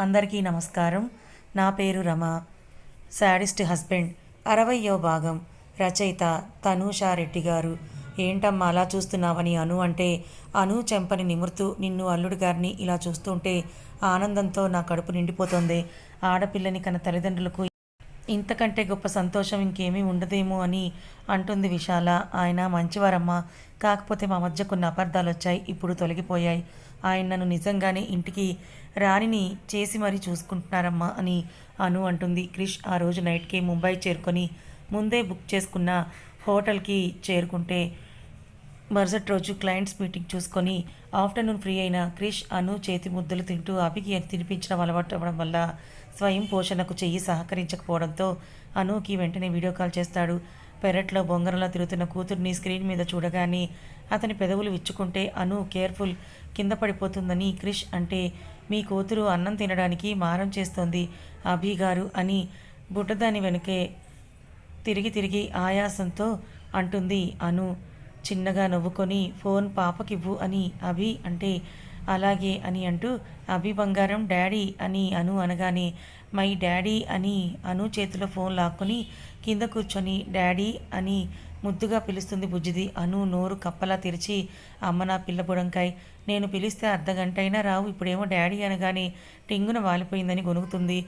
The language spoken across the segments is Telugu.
అందరికీ నమస్కారం. నా పేరు రమ. Sadist husband. అరవయో భాగం. రచయిత తనూషా రెడ్డి గారు. ఏంటమ్మా అలా చూస్తున్నావని అను అంటే అను చెంపని నిమురుతూ నిన్ను అల్లుడు గారిని ఇలా చూస్తుంటే ఆనందంతో నా కడుపు నిండిపోతుంది. ఆడపిల్లని కన తల్లిదండ్రులకు ఇంతకంటే గొప్ప సంతోషం ఇంకేమీ ఉండదేమో అని అంటుంది విశాల. ఆయన మంచివారమ్మా. కాకపోతే మా మధ్య కొన్ని అపార్థాలు వచ్చాయి ఇప్పుడు తొలగిపోయాయి. ఆయన నన్ను నిజంగానే ఇంటికి రాణిని చేసి మరీ చూసుకుంటున్నారమ్మా అని అను అంటుంది. క్రిష్ ఆ రోజు నైట్కి ముంబై చేరుకొని ముందే బుక్ చేసుకున్న హోటల్కి చేరుకుంటే మరుసటి రోజు క్లయింట్స్ మీటింగ్ చూసుకొని ఆఫ్టర్నూన్ ఫ్రీ అయిన క్రిష్ అను చేతి ముద్దలు తింటూ అభికి తినిపించడం అలవాటు అవ్వడం వల్ల స్వయం పోషణకు చెయ్యి సహకరించకపోవడంతో అనుకి వెంటనే వీడియో కాల్ చేస్తాడు. పెరట్లో బొంగరంలో తిరుగుతున్న కూతుర్ని స్క్రీన్ మీద చూడగానే అతని పెదవులు విచ్చుకుంటే అను కేర్ఫుల్ కింద పడిపోతుందని క్రిష్ అంటే మీ కూతురు అన్నం తినడానికి మారం చేస్తోంది అభి గారు అని బుడ్డదాని వెనుకే తిరిగి తిరిగి ఆయాసంతో అంటుంది అను. చిన్నగా నవ్వుకొని ఫోన్ పాపకివ్వు అని అభి అంటే అలాగే అని అంటూ అభి బంగారం డాడీ అని అను అనగానే మై డాడీ అని అను చేతిలో ఫోన్ లాక్కొని కింద కూర్చొని డాడీ అని ముద్దుగా పిలుస్తుంది బుజ్జిది. అను నోరు కప్పలా తెరిచి అమ్మ నా పిల్ల బుడంకాయ్ నేను పిలిస్తే అర్ధగంట అయినా రావు ఇప్పుడేమో డాడీ అనగానే టింగున వాలిపోయిందని గొనుగుతుంది.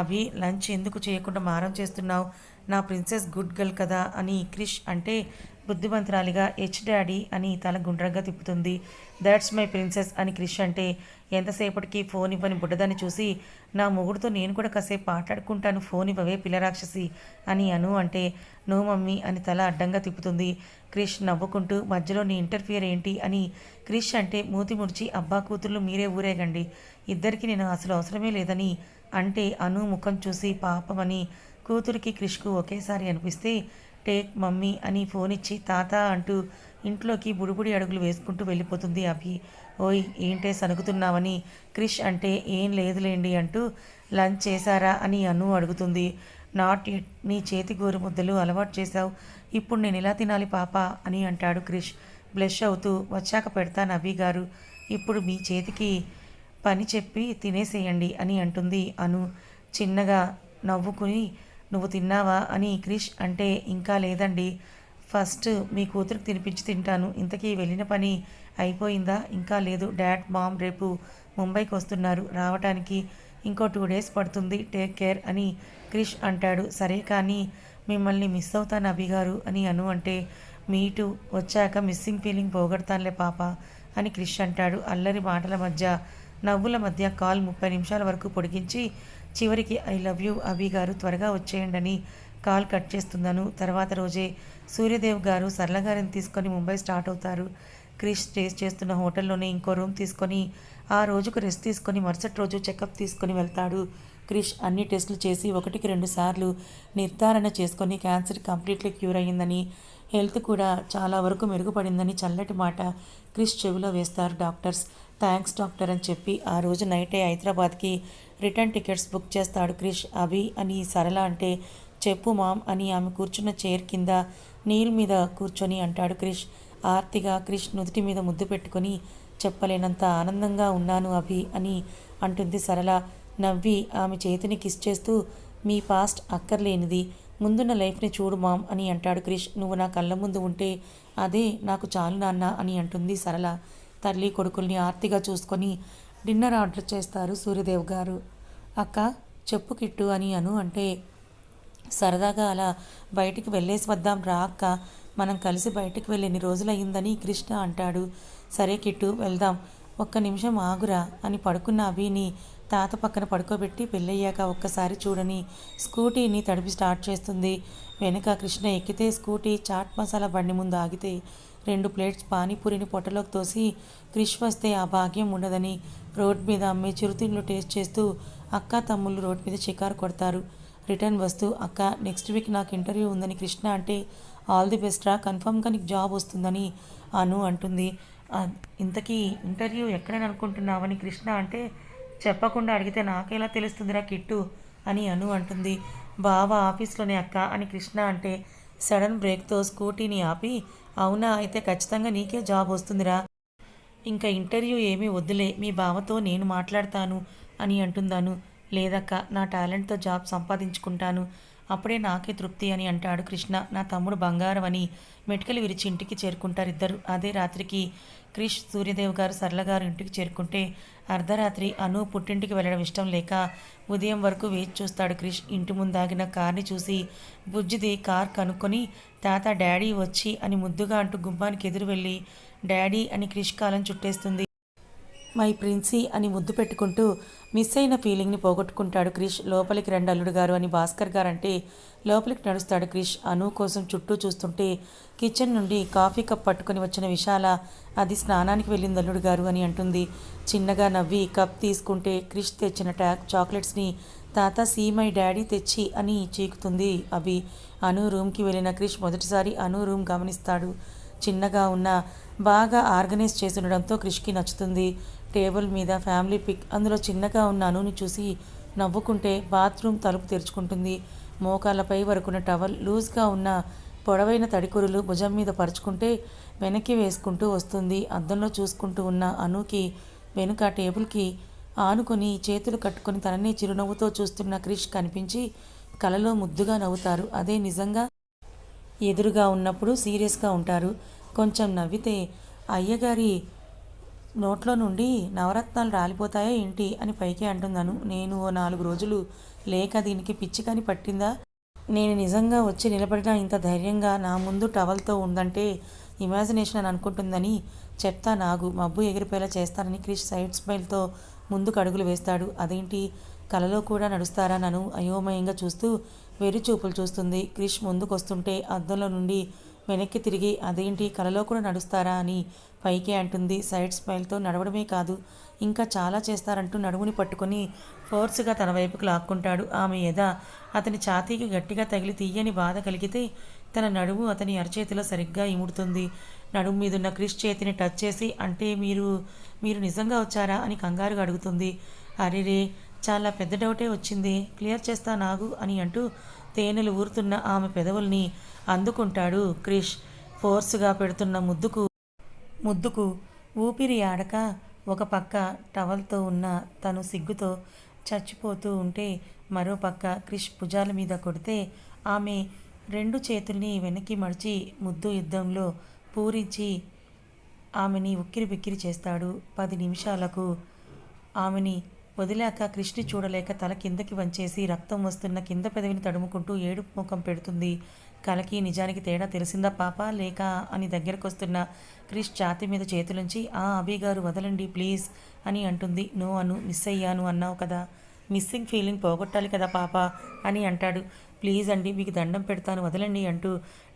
అభి లంచ్ ఎందుకు చేయకుండా మారం చేస్తున్నావు? నా ప్రిన్సెస్ గుడ్ గర్ల్ కదా అని క్రిష్ అంటే బుద్ధిమంతురాలిగా హెచ్ డాడీ అని తల గుండ్రంగా తిప్పుతుంది. దాట్స్ మై ప్రిన్సెస్ అని క్రిష్ అంటే ఎంతసేపటికి ఫోన్ ఇవ్వని బుడ్డదాన్ని చూసి నా మొగుడుతో నేను కూడా కాసేపు మాట్లాడుకుంటాను ఫోన్ ఇవ్వవే పిల్లరాక్షసి అని అను అంటే నో మమ్మీ అని తల అడ్డంగా తిప్పుతుంది. క్రిష్ నవ్వుకుంటూ మధ్యలో నీ ఇంటర్ఫియర్ ఏంటి? అని క్రిష్ అంటే మూతి ముడిచి అబ్బా కూతుర్లు మీరే ఊరేగండి. ఇద్దరికి నేను అసలు అవసరమే లేదని అంటే అను ముఖం చూసి పాపమని కూతురికి క్రిష్కు ఒకేసారి అనిపిస్తే టేక్ మమ్మీ అని ఫోన్ ఇచ్చి తాత అంటూ ఇంట్లోకి బుడిబుడి అడుగులు వేసుకుంటూ వెళ్ళిపోతుంది అభి. ఓయ్ ఏంటే సనుకుతున్నావని క్రిష్ అంటే ఏం లేదులేండి అంటూ లంచ్ చేశారా? అని అను అడుగుతుంది. నాట్ ఎట్ నీ చేతి గోరు ముద్దలు అలవాటు చేశావు. ఇప్పుడు నేను ఎలా తినాలి పాప? అని అంటాడు క్రిష్. బ్లష్ అవుతూ వచ్చాక పెడతాను అభి గారు. ఇప్పుడు మీ చేతికి పని చెప్పి తినేసేయండి అని అంటుంది అను. చిన్నగా నవ్వుకుని నువ్వు తిన్నావా అని క్రిష్ అంటే ఇంకా లేదండి. ఫస్ట్ మీ కూతురికి తినిపించి తింటాను. ఇంతకీ వెళ్ళిన పని అయిపోయిందా? ఇంకా లేదు. డాడ్ మామ్ రేపు ముంబైకి వస్తున్నారు. రావటానికి ఇంకో టూ డేస్ పడుతుంది. టేక్ కేర్ అని క్రిష్ అంటాడు. సరే కానీ మిమ్మల్ని మిస్ అవుతాను అభిగారు అని అను అంటే మీటు వచ్చాక మిస్సింగ్ ఫీలింగ్ పోగొడతానులే పాప అని క్రిష్ అంటాడు. అల్లరి మాటల మధ్య నవ్వుల మధ్య కాల్ ముప్పై నిమిషాల వరకు పొడిగించి చివరికి ఐ లవ్ యూ అభి గారు త్వరగా వచ్చేయండి అని కాల్ కట్ చేస్తున్నాను. తర్వాత రోజే సూర్యదేవ్ గారు సరళ గారిని తీసుకొని ముంబై స్టార్ట్ అవుతారు. క్రిష్ స్టేస్ చేస్తున్న హోటల్లోనే ఇంకో రూమ్ తీసుకొని ఆ రోజుకు రెస్ట్ తీసుకొని మరుసటి రోజు చెకప్ తీసుకొని వెళ్తాడు. క్రిష్ అన్ని టెస్టులు చేసి ఒకటికి రెండు సార్లు నిర్ధారణ చేసుకొని క్యాన్సర్ కంప్లీట్లీ క్యూర్ అయ్యిందని హెల్త్ కూడా చాలా వరకు మెరుగుపడిందని చల్లటి మాట క్రిష్ చెవిలో వేస్తారు డాక్టర్స్. థ్యాంక్స్ డాక్టర్ అని చెప్పి ఆ రోజు నైటే హైదరాబాద్కి రిటర్న్ టికెట్స్ బుక్ చేస్తాడు క్రిష్. అభి అని సరళ అంటే చెప్పు మామ్ అని ఆమె కూర్చున్న చైర్ కింద నీల్ మీద కూర్చొని అంటాడు క్రిష్. ఆర్తిగా క్రిష్ నుదుటి మీద ముద్దు పెట్టుకొని చెప్పలేనంత ఆనందంగా ఉన్నాను అభి అని అంటుంది సరళ. నవ్వి ఆమె చేతిని కిస్ చేస్తూ మీ పాస్ట్ అక్కర్లేనిది. ముందున్న లైఫ్ని చూడు మామ్ అని అంటాడు క్రిష్. నువ్వు నా కళ్ళ ముందు ఉంటే అదే నాకు చాలు నాన్న అని అంటుంది సరళ. తల్లి కొడుకుల్ని ఆర్తిగా చూసుకొని డిన్నర్ ఆర్డర్ చేస్తారు సూర్యదేవ్ గారు. అక్క చెప్పు కిట్టు అని అను అంటే సరదాగా అలా బయటికి వెళ్ళేసి వద్దాం రా అక్క. మనం కలిసి బయటికి వెళ్ళి రోజులయ్యిందని కృష్ణ అంటాడు. సరే కిట్టు వెళ్దాం. ఒక్క నిమిషం ఆగురా అని పడుకున్న అభిని తాత పక్కన పడుకోబెట్టి పెళ్ళయ్యాక ఒక్కసారి చూడని స్కూటీని తడిపి స్టార్ట్ చేస్తుంది. వెనుక కృష్ణ ఎక్కితే స్కూటీ చాట్ మసాలా బండి ముందు ఆగితే రెండు ప్లేట్స్ పానీపూరిని పొట్టలోకి తోసి క్రిష్ వస్తే ఆ భాగ్యం ఉండదని రోడ్ మీద అమ్మే చిరుతిండ్లు టేస్ట్ చేస్తూ అక్క తమ్ముళ్ళు రోడ్ మీద షికారు కొడతారు. రిటర్న్ వస్తూ అక్క నెక్స్ట్ వీక్ నాకు ఇంటర్వ్యూ ఉందని కృష్ణ అంటే ఆల్ ది బెస్ట్ రా కన్ఫర్మ్గా నీకు జాబ్ వస్తుందని అను అంటుంది. ఇంతకీ ఇంటర్వ్యూ ఎక్కడని అనుకుంటున్నావని కృష్ణ అంటే చెప్పకుండా అడిగితే నాకెలా తెలుస్తుందిరా కిట్టు అని అను అంటుంది. బావ ఆఫీస్లోనే అక్క అని కృష్ణ అంటే సడన్ బ్రేక్తో స్కూటీని ఆపి అవునా? అయితే ఖచ్చితంగా నీకే జాబ్ వస్తుందిరా. ఇంకా ఇంటర్వ్యూ ఏమీ వద్దులే. మీ బావతో నేను మాట్లాడతాను అని అంటుందాను. లేదక్క నా టాలెంట్తో జాబ్ సంపాదించుకుంటాను. అప్పుడే నాకే తృప్తి అని అంటాడు కృష్ణ. నా తమ్ముడు బంగారం అని మెటికలు విరిచి ఇంటికి చేరుకుంటారు ఇద్దరు అదే రాత్రికి క్రిష్ సూర్యదేవ్ గారు సరళ గారు ఇంటికి చేరుకుంటే అర్ధరాత్రి అను పుట్టింటికి వెళ్ళడం ఇష్టం లేక ఉదయం వరకు వేచి చూస్తాడు క్రిష్. ఇంటి ముందాగిన కార్ని చూసి బుజ్జిది కార్ కనుక్కొని తాత డాడీ వచ్చి అని ముద్దుగా అంటూ గుమ్మానికి ఎదురు వెళ్ళి డాడీ అని క్రిష్ కాలం చుట్టేస్తుంది. మై ప్రిన్సీ అని ముద్దు పెట్టుకుంటూ మిస్ అయిన ఫీలింగ్ని పోగొట్టుకుంటాడు క్రిష్. లోపలికి రెండు అల్లుడు గారు అని భాస్కర్ గారంటే లోపలికి నడుస్తాడు క్రిష్. అను కోసం చుట్టూ చూస్తుంటే కిచెన్ నుండి కాఫీ కప్ పట్టుకొని వచ్చిన విశాల అది స్నానానికి వెళ్ళింది అల్లుడు గారు అని అంటుంది. చిన్నగా నవ్వి కప్ తీసుకుంటే క్రిష్ తెచ్చిన ట్యాక్ చాక్లెట్స్ని తాత సీ మై డాడీ తెచ్చి అని చీకుతుంది అవి అను రూమ్కి వెళ్ళిన క్రిష్ మొదటిసారి అను రూమ్ గమనిస్తాడు. చిన్నగా ఉన్న బాగా ఆర్గనైజ్ చేసి ఉండడంతో క్రిష్కి నచ్చుతుంది. టేబుల్ మీద ఫ్యామిలీ పిక్. అందులో చిన్నగా ఉన్న అనుని చూసి నవ్వుకుంటే బాత్రూమ్ తలుపు తెరుచుకుంటుంది. మోకాళ్ళపై వరకున్న టవల్ లూజ్గా ఉన్న పొడవైన తడికొరులు భుజం మీద పరుచుకుంటే వెనక్కి వేసుకుంటూ వస్తుంది. అద్దంలో చూసుకుంటూ ఉన్న అనుకి వెనుక టేబుల్కి ఆనుకొని చేతులు కట్టుకొని తనని చిరునవ్వుతో చూస్తున్న క్రిష్ కనిపించి కలలో ముద్దుగా నవ్వుతారు. అదే నిజంగా ఎదురుగా ఉన్నప్పుడు సీరియస్గా ఉంటారు. కొంచెం నవ్వితే అయ్యగారి నోట్లో నుండి నవరత్నాలు రాలిపోతాయా ఏంటి? అని పైకి అంటున్నాను నేను ఓ నాలుగు రోజులు లేక దీనికి పిచ్చి కాని పట్టిందా? నేను నిజంగా వచ్చి నిలబడిన ఇంత ధైర్యంగా నా ముందు టవల్తో ఉందంటే ఇమాజినేషన్ అని అనుకుంటుందని చెప్తా నాగు. మబ్బు ఎగిరిపోయేలా చేస్తానని క్రిష్ సైడ్ స్మైల్తో ముందుకు అడుగులు వేస్తాడు. అదేంటి? కలలో కూడా నడుస్తారా నన్ను అయోమయంగా చూస్తూ వెర్రి చూపులు చూస్తుంది. క్రిష్ ముందుకొస్తుంటే అద్దంలో నుండి వెనక్కి తిరిగి అదేంటి? కలలో కూడా నడుస్తారా? అని పైకి అంటుంది. సైడ్ స్మైల్తో నడవడమే కాదు. ఇంకా చాలా చేస్తారంటూ నడుముని పట్టుకొని ఫోర్స్గా తన వైపుకు లాక్కుంటాడు. ఆమె ఎద అతని ఛాతీకి గట్టిగా తగిలి తీయని బాధ కలిగితే తన నడుము అతని అరచేతిలో సరిగ్గా ఇముడుతుంది. నడుము మీదున్న క్రిష్ చేతిని టచ్ చేసి అంటే మీరు మీరు నిజంగా వచ్చారా? అని కంగారుగా అడుగుతుంది. అరేరే చాలా పెద్ద డౌటే వచ్చింది. క్లియర్ చేస్తా నాగు అని అంటూ తేనెలు ఊరుతున్న ఆమె పెదవుల్ని అందుకుంటాడు క్రిష్. ఫోర్స్గా పెడుతున్న ముద్దుకు ముద్దుకు ఊపిరి ఆడక ఒక పక్క టవల్తో ఉన్న తను సిగ్గుతో చచ్చిపోతూ ఉంటే మరో పక్క క్రిష్ భుజాల మీద కొడితే ఆమె రెండు చేతుల్ని వెనక్కి మడిచి ముద్దు యుద్ధంలో పూరించి ఆమెని ఉక్కిరి బిక్కిరి చేస్తాడు. పది నిమిషాలకు ఆమెని వదిలాక కృష్ణి చూడలేక తల కిందకి వంచేసి రక్తం వస్తున్న కింద పెదవిని తడుముకుంటూ ఏడుపు ముఖం పెడుతుంది. కలకి నిజానికి తేడా తెలిసిందా పాప? లేక అని దగ్గరకు వస్తున్న క్రిష్ ఛాతి మీద చేతులుంచి ఆ అభిగారు వదలండి ప్లీజ్ అని అంటుంది. నో అను మిస్ అయ్యాను అన్నావు కదా. మిస్సింగ్ ఫీలింగ్ పోగొట్టాలి కదా పాప అని అంటాడు. ప్లీజ్ అండి మీకు దండం పెడతాను వదలండి అంటూ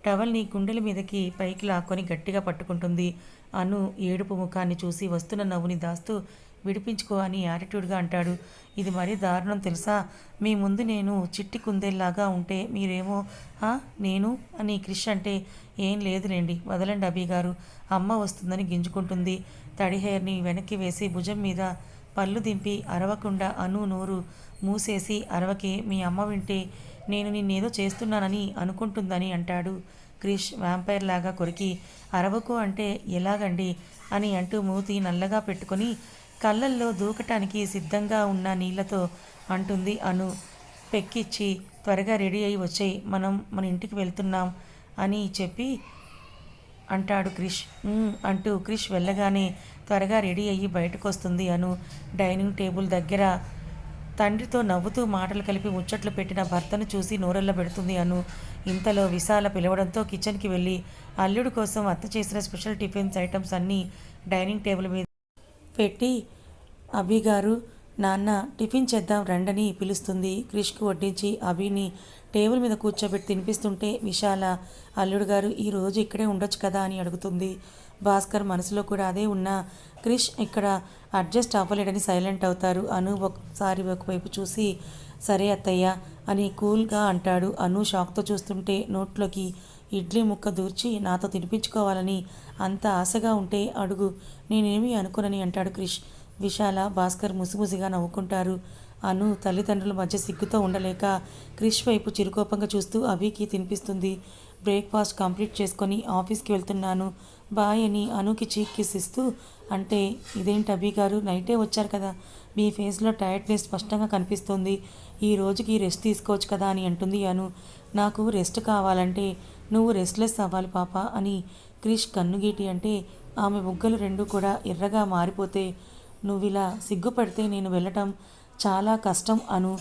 టవల్ని గుండెల మీదకి పైకి లాక్కొని గట్టిగా పట్టుకుంటుంది. అను ఏడుపు ముఖాన్ని చూసి వస్తున్న నవ్వుని దాస్తూ విడిపించుకో అని యాటిట్యూడ్గా అంటాడు. ఇది మరీ దారుణం తెలుసా? మీ ముందు నేను చిట్టి కుందేల్లాగా ఉంటే మీరేమో నేను? అని క్రిష్ అంటే ఏం లేదులేండి వదలండి అభి గారు. అమ్మ వస్తుందని గింజుకుంటుంది. తడి హెయిర్ని వెనక్కి వేసి భుజం మీద పళ్ళు దింపి అరవకుండా అను నోరు మూసేసి అరవకే మీ అమ్మ వింటే నేను నిన్నేదో చేస్తున్నానని అనుకుంటుందని అంటాడు క్రిష్ వ్యాంపైర్ లాగా కొరికి. అరవకు అంటే ఎలాగండి? అని అంటూ మూతి నల్లగా పెట్టుకొని కళ్ళల్లో దూకటానికి సిద్ధంగా ఉన్న నీళ్ళతో అంటుంది అను. పెక్కిచ్చి త్వరగా రెడీ అయి వచ్చాయి మనం మన ఇంటికి వెళ్తున్నాం అని చెప్పి అంటాడు క్రిష్. అంటూ క్రిష్ వెళ్ళగానే త్వరగా రెడీ అయ్యి బయటకు వస్తుంది అను. డైనింగ్ టేబుల్ దగ్గర తండ్రితో నవ్వుతూ మాటలు కలిపి ముచ్చట్లు పెట్టిన భర్తను చూసి నోరెళ్ళ పెడుతుంది అను. ఇంతలో విశాల పిలవడంతో కిచెన్కి వెళ్ళి అల్లుడు కోసం అత్త చేసిన స్పెషల్ టిఫిన్స్ ఐటమ్స్ అన్నీ డైనింగ్ టేబుల్ మీద పెట్టి అభి గారు నాన్న టిఫిన్ చేద్దాం రండని పిలుస్తుంది. క్రిష్కు వడ్డించి అభిని టేబుల్ మీద కూర్చోబెట్టి తినిపిస్తుంటే విశాల అల్లుడు గారు ఈ రోజు ఇక్కడే ఉండొచ్చు కదా అని అడుగుతుంది. భాస్కర్ మనసులో కూడా అదే ఉన్నా క్రిష్ ఇక్కడ అడ్జస్ట్ అవ్వలేడని సైలెంట్ అవుతారు. అను ఒకసారి ఒకవైపు చూసి సరే అత్తయ్య అని కూల్గా అంటాడు. అను షాక్తో చూస్తుంటే నోట్లోకి ఇడ్లీ ముక్క దూర్చి నాతో తినిపించుకోవాలని అంత ఆశగా ఉంటే అడుగు. నేనేమీ అనుకోనని అంటాడు క్రిష్. విశాల భాస్కర్ ముసిముసిగా నవ్వుకుంటారు. అను తల్లిదండ్రుల మధ్య సిగ్గుతో ఉండలేక క్రిష్ వైపు చిరుకోపంగా చూస్తూ అభికి తినిపిస్తుంది. బ్రేక్ఫాస్ట్ కంప్లీట్ చేసుకొని ఆఫీస్కి వెళ్తున్నాను. బాయ్ అని అనుకి చీక్ ఇస్తూ అంటే ఇదేంటి అభి గారు? నైటే వచ్చారు కదా. మీ ఫేస్లో టైర్డ్నెస్ స్పష్టంగా కనిపిస్తుంది. ఈ రోజుకి రెస్ట్ తీసుకోవచ్చు కదా అని అంటుంది అను. నాకు రెస్ట్ కావాలంటే నువ్వు రెస్ట్లెస్ అవ్వాలి పాప అని క్రిష్ కన్నుగీటి అంటే ఆమె బుగ్గలు రెండు కూడా ఎర్రగా మారిపోతే నువ్వు ఇలా సిగ్గుపడితే నేను వెళ్ళటం చాలా కష్టం అను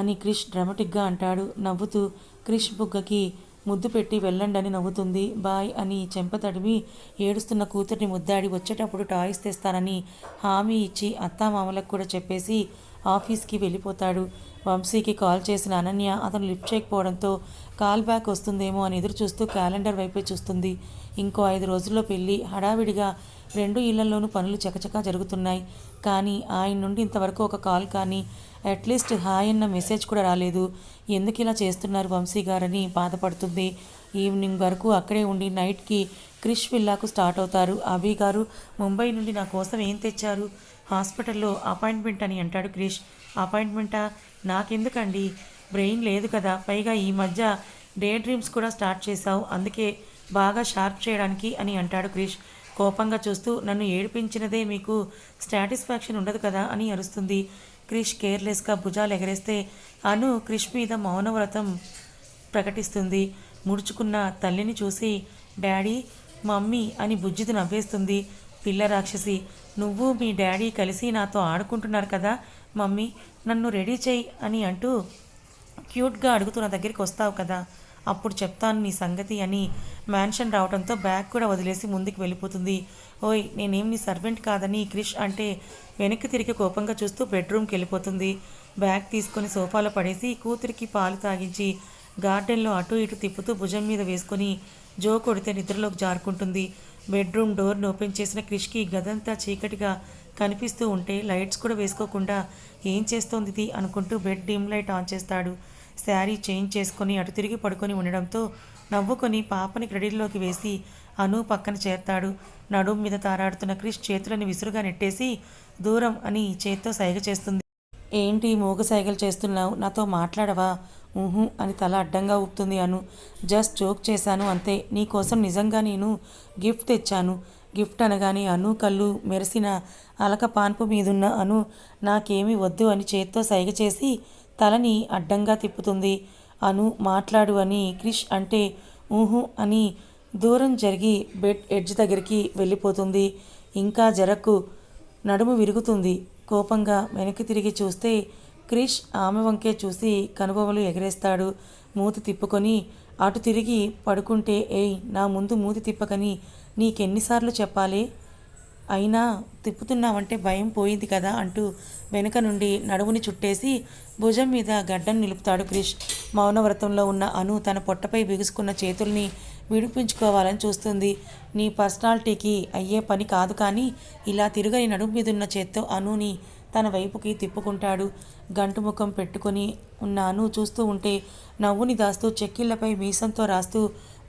అని క్రిష్ డ్రమటిక్గా అంటాడు. నవ్వుతూ క్రిష్ బుగ్గకి ముద్దు పెట్టి వెళ్ళండి అని నవ్వుతుంది. బాయ్ అని చెంప తడివి ఏడుస్తున్న కూతుర్ని ముద్దాడి వచ్చేటప్పుడు టాయ్స్ తెస్తానని హామీ ఇచ్చి అత్తామామలకు కూడా చెప్పేసి ఆఫీస్కి వెళ్ళిపోతాడు. వంశీకి కాల్ చేసిన అనన్య అతను లిఫ్ట్ చేయకపోవడంతో కాల్ బ్యాక్ వస్తుందేమో అని ఎదురు చూస్తూ క్యాలెండర్ వైపే చూస్తుంది. ఇంకో ఐదు రోజుల్లో పెళ్ళి హడావిడిగా రెండు ఇళ్ళలోనూ పనులు చకచకా జరుగుతున్నాయి. కానీ ఆయన నుండి ఇంతవరకు ఒక కాల్ కానీ అట్లీస్ట్ హాయ్ అన్న మెసేజ్ కూడా రాలేదు. ఎందుకు ఇలా చేస్తున్నారు వంశీ గారని బాధపడుతుంది. ఈవినింగ్ వరకు అక్కడే ఉండి నైట్కి క్రిష్ విల్లాకు స్టార్ట్ అవుతారు. అభి గారు ముంబై నుండి నా కోసం ఏం తెచ్చారు? హాస్పిటల్లో అపాయింట్మెంట్ అని అంటాడు క్రిష్. అపాయింట్మెంటా? నాకెందుకండి? బ్రెయిన్ లేదు కదా. పైగా ఈ మధ్య డే డ్రీమ్స్ కూడా స్టార్ట్ చేశావు. అందుకే బాగా షార్ప్ చేయడానికి అని అంటాడు క్రిష్. కోపంగా చూస్తూ నన్ను ఏడిపించినదే మీకు సాటిస్ఫాక్షన్ ఉండదు కదా అని అరుస్తుంది. క్రిష్ కేర్లెస్గా భుజాలు ఎగరేస్తే అను క్రిష్ మీద మౌనవ్రతం ప్రకటిస్తుంది. ముడుచుకున్న తల్లిని చూసి డాడీ మమ్మీ అని బుజ్జిది నవ్వేస్తుంది. పిల్ల రాక్షసి నువ్వు మీ డాడీ కలిసి నాతో ఆడుకుంటున్నారు కదా మమ్మీ నన్ను రెడీ చేయి అని అంటూ క్యూట్గా అడుగుతూ నా దగ్గరికి వస్తావు కదా అప్పుడు చెప్తాను నీ సంగతి అని మ్యాన్షన్ రావడంతో బ్యాగ్ కూడా వదిలేసి ముందుకు వెళ్ళిపోతుంది. ఓయ్ నేనేం నీ సర్వెంట్ కాదని క్రిష్ అంటే వెనక్కి తిరిగి కోపంగా చూస్తూ బెడ్రూమ్కి వెళ్ళిపోతుంది. బ్యాగ్ తీసుకొని సోఫాలో పడేసి కూతురికి పాలు తాగించి గార్డెన్లో అటు ఇటు తిప్పుతూ భుజం మీద వేసుకొని జో కొడితే నిద్రలోకి జారుకుంటుంది. బెడ్రూమ్ డోర్ని ఓపెన్ చేసిన క్రిష్కి గదంతా చీకటిగా కనిపిస్తూ ఉంటే లైట్స్ కూడా వేసుకోకుండా ఏం చేస్తోంది ఇది అనుకుంటూ బెడ్ డిమ్ లైట్ ఆన్ చేస్తాడు. శారీ చేంజ్ చేసుకొని అటు తిరిగి పడుకొని ఉండడంతో నవ్వుకొని పాపని క్రెడిట్లోకి వేసి అను పక్కన చేరతాడు. నడుం మీద తారాడుతున్న క్రిష్ చేతులని విసురుగా నెట్టేసి దూరం అని చేత్తో సైగ చేస్తుంది. ఏంటి మూగ సైగలు చేస్తున్నావు? నాతో మాట్లాడవా? అని తల అడ్డంగా ఊపుతుంది అను. జస్ట్ జోక్ చేశాను అంతే. నీకోసం నిజంగా నేను గిఫ్ట్ తెచ్చాను. గిఫ్ట్ అనగానే అను కళ్ళు మెరిసిన అలక పాన్పు మీదున్న అను నాకేమీ వద్దు అని చేత్తో సైగ చేసి తలని అడ్డంగా తిప్పుతుంది. అను మాట్లాడు అని క్రిష్ అంటే ఊహు అని దూరం జరిగి బెడ్ ఎడ్జ్ దగ్గరికి వెళ్ళిపోతుంది. ఇంకా జరకు నడుము విరుగుతుంది. కోపంగా వెనక్కి తిరిగి చూస్తే క్రిష్ ఆమె వంకే చూసి కనుబొమలు ఎగరేస్తాడు. మూతి తిప్పుకొని అటు తిరిగి పడుకుంటే ఏయ్ నా ముందు మూతి తిప్పకని నీకెన్నిసార్లు చెప్పాలి? అయినా తిప్పుతున్నావంటే భయం పోయింది కదా అంటూ వెనుక నుండి నడుముని చుట్టేసి భుజం మీద గడ్డం నిలుపుతాడు క్రిష్. మౌనవ్రతంలో ఉన్న అను తన పొట్టపై బిగుసుకున్న చేతుల్ని విడిపించుకోవాలని చూస్తుంది. నీ పర్సనాలిటీకి అయ్యే పని కాదు కానీ ఇలా తిరగని నడుము మీదున్న చేత్తో అనుని తన వైపుకి తిప్పుకుంటాడు. గంటు ముఖం పెట్టుకొని చూస్తూ ఉంటే నవ్వుని దాస్తూ చెక్కిళ్ళపై మీసంతో రాస్తూ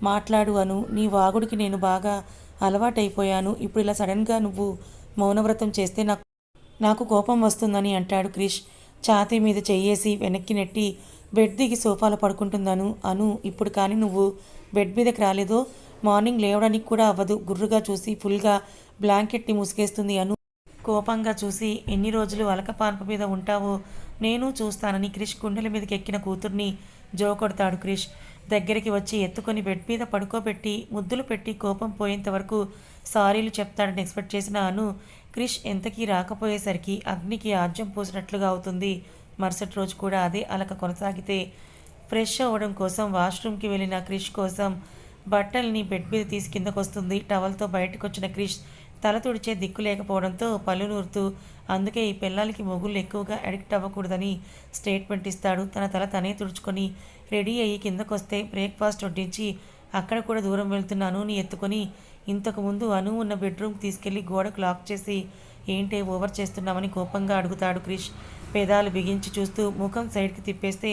మాట్లాడు అను నీ వాగుడికి నేను బాగా అలవాటైపోయాను. ఇప్పుడు ఇలా సడన్గా నువ్వు మౌనవ్రతం చేస్తే నాకు నాకు కోపం వస్తుందని అంటాడు క్రిష్. ఛాతీ మీద చెయ్యేసి వెనక్కి నెట్టి బెడ్ దిగి సోఫాలో పడుకుంటుందను అను. ఇప్పుడు కానీ నువ్వు బెడ్ మీదకి రాలేదో? మార్నింగ్ లేవడానికి కూడా అవ్వదు. గుర్రుగా చూసి ఫుల్గా బ్లాంకెట్ని ముసుగేస్తుంది అను. కోపంగా చూసి ఎన్ని రోజులు అలకపాన్పు మీద ఉంటావో? నేను చూస్తానని క్రిష్ గుండెల మీదకి ఎక్కిన కూతుర్ని జో కొడతాడు క్రిష్. దగ్గరికి వచ్చి ఎత్తుకొని బెడ్ మీద పడుకోబెట్టి ముద్దులు పెట్టి కోపం పోయేంత వరకు సారీలు చెప్తాడని ఎక్స్పెక్ట్ చేసిన అను క్రిష్ ఎంతకీ రాకపోయేసరికి అగ్నికి ఆజ్యం పోసినట్లుగా అవుతుంది. మరుసటి రోజు కూడా అదే అలక కొనసాగితే ఫ్రెష్ అవ్వడం కోసం వాష్రూమ్కి వెళ్ళిన క్రిష్ కోసం బట్టల్ని బెడ్ మీద తీసి కిందకొస్తుంది. టవల్తో బయటకు వచ్చిన క్రిష్ తల తుడిచే దిక్కు లేకపోవడంతో పళ్ళు నూరుతూ అందుకే ఈ పిల్లలకి మొగుళ్ళు ఎక్కువగా అడిక్ట్ అవ్వకూడదని స్టేట్మెంట్ ఇస్తాడు. తన తల తనే తుడుచుకొని రెడీ అయ్యి కిందకొస్తే బ్రేక్ఫాస్ట్ వడ్డించి అక్కడ కూడా దూరం వెళ్తున్న అనువుని ఎత్తుకొని ఇంతకు ముందు అను ఉన్న బెడ్రూమ్ తీసుకెళ్ళి గోడకు లాక్ చేసి ఏంటే ఓవర్ చేస్తున్నామని కోపంగా అడుగుతాడు క్రిష్. పెదాలు బిగించి చూస్తూ ముఖం సైడ్కి తిప్పేస్తే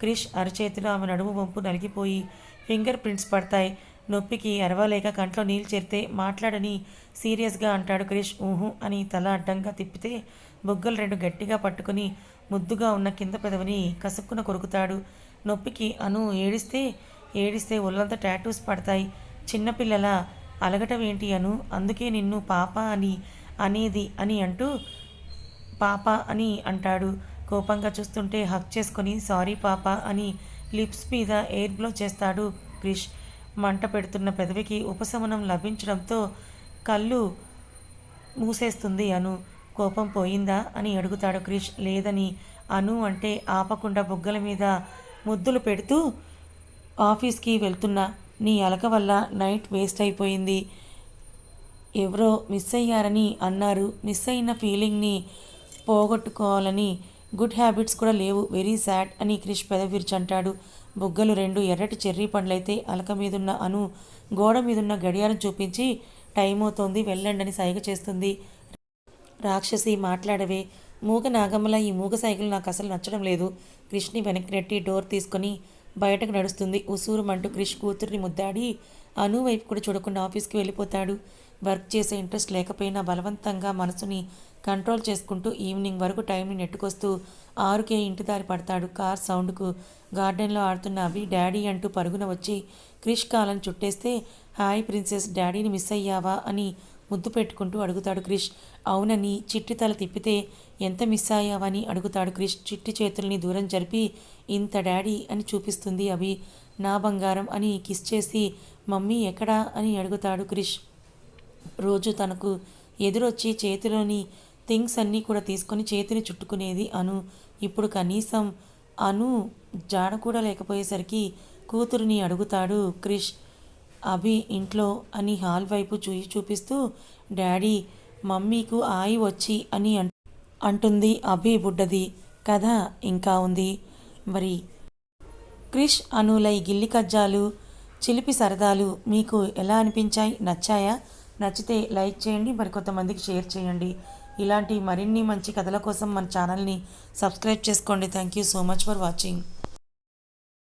క్రిష్ అరచేతిలో ఆమె నడుము వంపు నలిగిపోయి ఫింగర్ ప్రింట్స్ పడతాయి. నొప్పికి అరవలేక కంట్లో నీళ్ళు చేరితే మాట్లాడని సీరియస్గా అంటాడు క్రిష్. ఊహు అని తల అడ్డంగా తిప్పితే బొగ్గలు రెండు గట్టిగా పట్టుకుని ముద్దుగా ఉన్న కింద పెదవిని కసుక్కున కొరుకుతాడు. నొప్పికి అను ఏడిస్తే ఏడిస్తే ఒళ్ళంతా టాటూస్ పడతాయి. చిన్నపిల్లల అలగటం ఏంటి అను? అందుకే నిన్ను పాప అని అనేది అని అంటూ పాప అని అంటాడు. కోపంగా చూస్తుంటే హక్ చేసుకొని సారీ పాప అని లిప్స్ మీద ఎయిర్ బ్లో చేస్తాడు క్రిష్. మంట పెడుతున్న పెదవికి ఉపశమనం లభించడంతో కళ్ళు మూసేస్తుంది అను. కోపం పోయిందా అని అడుగుతాడు క్రిష్. లేదని అను అంటే ఆపకుండా బుగ్గల మీద ముద్దులు పెడుతూ ఆఫీస్కి వెళ్తున్నా. నీ అలక వల్ల నైట్ వేస్ట్ అయిపోయింది. ఎవరో మిస్ అయ్యారని అన్నారు. మిస్ అయిన ఫీలింగ్ని పోగొట్టుకోవాలని గుడ్ హ్యాబిట్స్ కూడా లేవు. వెరీ సాడ్ అని క్రిష్ పెదవిరిచి అంటాడు. బుగ్గలు రెండు ఎర్రటి చెర్రీ పండ్లైతే అలక మీదున్న అను గోడ మీదున్న గడియారం చూపించి టైం అవుతోంది వెళ్ళండని సైగ చేస్తుంది. రాక్షసి మాట్లాడవే మూగ నాగమ్మల ఈ మూగ సైకిల్ నాకు అసలు నచ్చడం లేదు. క్రిష్ని వెనక్కి నెట్టి డోర్ తీసుకొని బయటకు నడుస్తుంది. ఉసూరుమంటూ క్రిష్ కూతుర్ని ముద్దాడి అను వైపు కూడా చూడకుండా ఆఫీస్కి వెళ్ళిపోతాడు. వర్క్ చేసే ఇంట్రెస్ట్ లేకపోయినా బలవంతంగా మనసుని కంట్రోల్ చేసుకుంటూ ఈవినింగ్ వరకు టైంని నెట్టుకొస్తూ ఆరుకే ఇంటి దారి పడతాడు. కార్ సౌండ్కు గార్డెన్లో ఆడుతున్న అవి డాడీ అంటూ పరుగున వచ్చి క్రిష్ కాలను చుట్టేస్తే హాయ్ ప్రిన్సెస్ డాడీని మిస్ అయ్యావా? అని ముద్దు పెట్టుకుంటూ అడుగుతాడు క్రిష్. అవునని చిట్టి తల తిప్పితే ఎంత మిస్ అయ్యావని? అడుగుతాడు క్రిష్. చిట్టి చేతుల్ని దూరం జరిపి ఇంత డాడీ అని చూపిస్తుంది అవి నా బంగారం అని కిస్ చేసి మమ్మీ ఎక్కడా? అని అడుగుతాడు క్రిష్. రోజు తనకు ఎదురొచ్చి చేతిలోని థింగ్స్ అన్నీ కూడా తీసుకొని చేతిని చుట్టుకునేది అను. ఇప్పుడు కనీసం అను జాడ కూడా లేకపోయేసరికి కూతురిని అడుగుతాడు క్రిష్. అభి ఇంట్లో అని హాల్ వైపు చూయి చూపిస్తూ డాడీ మమ్మీకు ఆయి వచ్చి అని అంటుంది అభి బుడ్డది. కథ ఇంకా ఉంది. మరి క్రిష్ అనులై గిల్లి కజ్జాలు చిలిపి సరదాలు మీకు ఎలా అనిపించాయి? నచ్చాయా? నచ్చితే లైక్ చేయండి మరి కొంతమందికి షేర్ చేయండి. ఇలాంటి మరిన్ని మంచి కథల కోసం మన ఛానల్ని సబ్స్క్రైబ్ చేసుకోండి. Thank you so much for watching